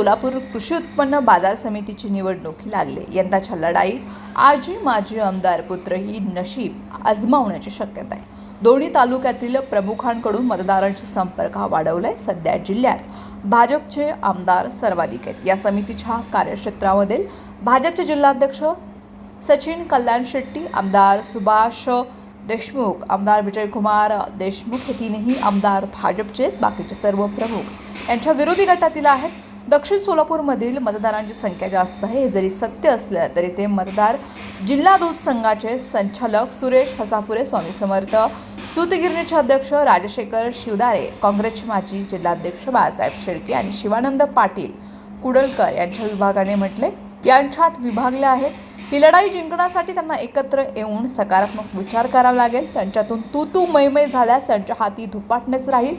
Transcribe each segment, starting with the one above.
सोलापूर कृषी उत्पन्न बाजार समितीची निवडणूक ही लागली. यंदाच्या लढाईत आजी माजी आमदार पुत्र ही नशीब आजमावण्याची शक्यता आहे. दोन्ही तालुक्यातील प्रमुखांकडून मतदारांशी संपर्क हा वाढवलाय. सध्या जिल्ह्यात भाजपचे आमदार सर्वाधिक आहेत. या समितीच्या कार्यक्षेत्रामधील भाजपचे जिल्हाध्यक्ष सचिन कल्याण शेट्टी आमदार सुभाष देशमुख आमदार विजयकुमार देशमुख हे तीनही आमदार भाजपचे बाकीचे सर्व प्रमुख यांच्या विरोधी गटातील आहेत. दक्षिण सोलापूरमधील मतदारांची संख्या जास्त आहे. हे जरी सत्य असलं तरी ते मतदार जिल्हा दूध संघाचे संचालक सुरेश हसापुरे स्वामी समर्थ सूतगिरणीचे अध्यक्ष राजशेखर शिवदारे काँग्रेसचे माजी जिल्हाध्यक्ष बाळासाहेब शेळके आणि शिवानंद पाटील कुडलकर यांच्या विभागाने म्हटले यांच्यात विभागले आहेत. ही लढाई जिंकण्यासाठी त्यांना एकत्र येऊन सकारात्मक विचार करावा लागेल. त्यांच्यातून तू तू मैमय झाल्यास त्यांच्या हाती धुपाटणेच राहील.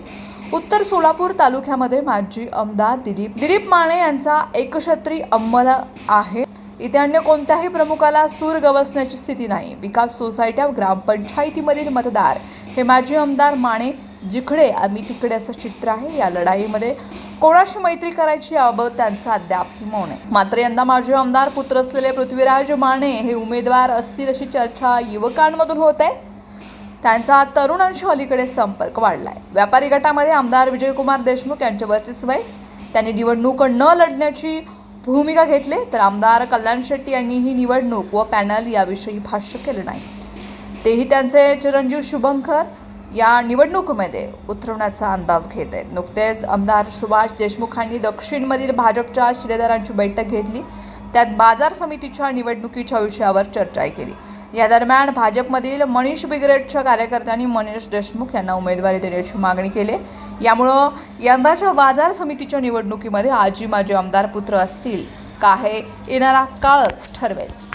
उत्तर सोलापूर तालुक्यामध्ये माजी आमदार दिलीप दिलीप माने यांचा एकछत्री अंमल आहे. इथे अन्य कोणत्याही प्रमुखाला सूर गवसण्याची स्थिती नाही. विकास सोसायट्या ग्रामपंचायतीमधील मतदार हे माजी आमदार माने जिकडे आम्ही तिकडे असं चित्र आहे. या लढाईमध्ये कोणाशी मैत्री करायची याबाबत त्यांचा अद्याप मौन आहे. मात्र यंदा माजी आमदार पुत्र असलेले पृथ्वीराज माने हे उमेदवार असतील अशी चर्चा युवकांमधून होत आहे. त्यांचा तरुणांशी अलीकडे संपर्क वाढला आहे व्यापारी गटामध्ये आमदार विजयकुमार देशमुख यांचे वर्चस्व आहे त्यांनी निवडणूक न लढण्याची भूमिका घेतली तर आमदार कल्याण शेट्टी यांनी ही निवडणूक व पॅनल याविषयी भाष्य केलं नाही. तेही त्यांचे चिरंजीव शुभंकर या निवडणुकीमध्ये उतरवण्याचा अंदाज घेत आहेत. नुकतेच आमदार सुभाष देशमुखांनी दक्षिणमधील भाजपच्या शिलेदारांची बैठक घेतली. त्यात बाजार समितीच्या निवडणुकीच्या विषयावर चर्चाही केली. या दरम्यान भाजपमधील मनीष बिग्रेडच्या कार्यकर्त्यांनी मनीष देशमुख यांना उमेदवारी देण्याची मागणी केली. यामुळं यंदाच्या बाजार समितीच्या निवडणुकीमध्ये आजी माझे आमदार पुत्र असतील का हे येणारा काळच ठरवेल.